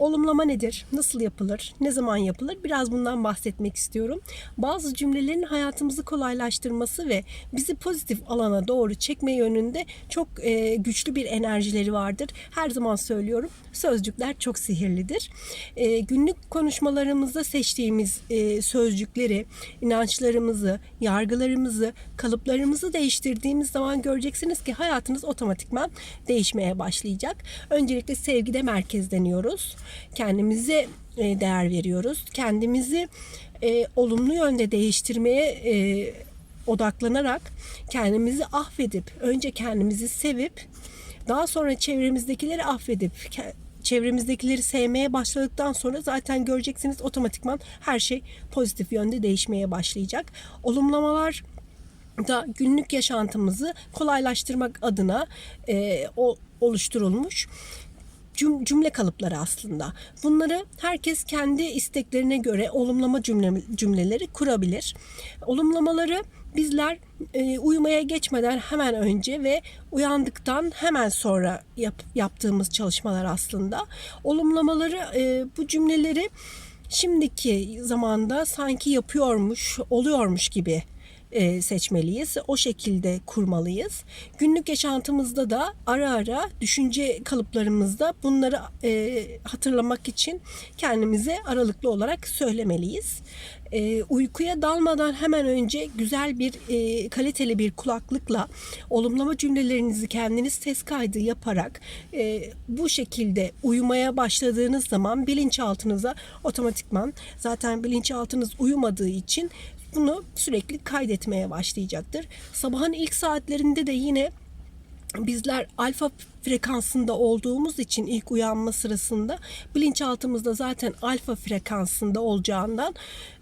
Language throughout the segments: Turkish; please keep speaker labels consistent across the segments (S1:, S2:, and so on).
S1: Olumlama nedir? Nasıl yapılır? Ne zaman yapılır? Biraz bundan bahsetmek istiyorum. Bazı cümlelerin hayatımızı kolaylaştırması ve bizi pozitif alana doğru çekme yönünde çok e, güçlü bir enerjileri vardır. Her zaman söylüyorum. Sözcükler çok sihirlidir. E, günlük konuşmalarımızda seçtiğimiz e, sözcükleri, inançlarımızı, yargılarımızı, kalıplarımızı değiştirdiğimiz zaman göreceksiniz ki hayatınız otomatikman değişmeye başlayacak. Öncelikle sevgide merkezleniyoruz. Kendimize e, değer veriyoruz. Kendimizi e, olumlu yönde değiştirmeye e, odaklanarak kendimizi affedip önce kendimizi sevip daha sonra çevremizdekileri affedip çevremizdekileri sevmeye başladıktan sonra zaten göreceksiniz otomatikman her şey pozitif yönde değişmeye başlayacak. Olumlamalar da günlük yaşantımızı kolaylaştırmak adına e, o oluşturulmuş cüm- cümle kalıpları aslında. Bunları herkes kendi isteklerine göre olumlama cümle, cümleleri kurabilir. Olumlamaları bizler e, uyumaya geçmeden hemen önce ve uyandıktan hemen sonra yap- yaptığımız çalışmalar aslında. Olumlamaları e, bu cümleleri şimdiki zamanda sanki yapıyormuş, oluyormuş gibi e, seçmeliyiz. O şekilde kurmalıyız. Günlük yaşantımızda da ara ara düşünce kalıplarımızda bunları e, hatırlamak için kendimize aralıklı olarak söylemeliyiz. E, uykuya dalmadan hemen önce güzel bir e, kaliteli bir kulaklıkla olumlama cümlelerinizi kendiniz ses kaydı yaparak e, bu şekilde uyumaya başladığınız zaman bilinçaltınıza otomatikman zaten bilinçaltınız uyumadığı için bunu sürekli kaydetmeye başlayacaktır. Sabahın ilk saatlerinde de yine bizler alfa frekansında olduğumuz için ilk uyanma sırasında bilinçaltımızda zaten alfa frekansında olacağından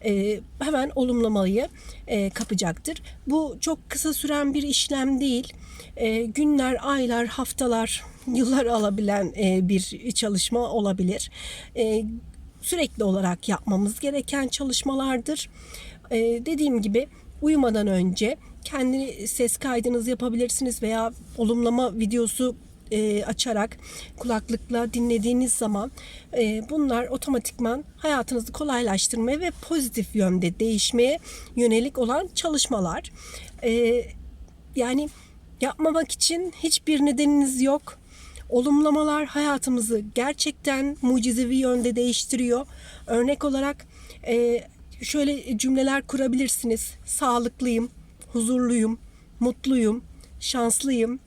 S1: e, hemen olumlamayı e, kapacaktır. Bu çok kısa süren bir işlem değil. E, günler, aylar, haftalar, yıllar alabilen e, bir çalışma olabilir. E, sürekli olarak yapmamız gereken çalışmalardır. Ee, dediğim gibi uyumadan önce kendi ses kaydınızı yapabilirsiniz veya olumlama videosu e, açarak kulaklıkla dinlediğiniz zaman e, bunlar otomatikman hayatınızı kolaylaştırmaya ve pozitif yönde değişmeye yönelik olan çalışmalar. E, yani yapmamak için hiçbir nedeniniz yok. Olumlamalar hayatımızı gerçekten mucizevi yönde değiştiriyor. Örnek olarak e, şöyle cümleler kurabilirsiniz. Sağlıklıyım, huzurluyum, mutluyum, şanslıyım,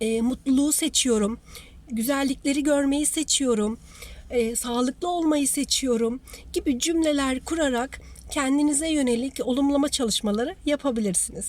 S1: e, mutluluğu seçiyorum, güzellikleri görmeyi seçiyorum, e, sağlıklı olmayı seçiyorum gibi cümleler kurarak kendinize yönelik olumlama çalışmaları yapabilirsiniz.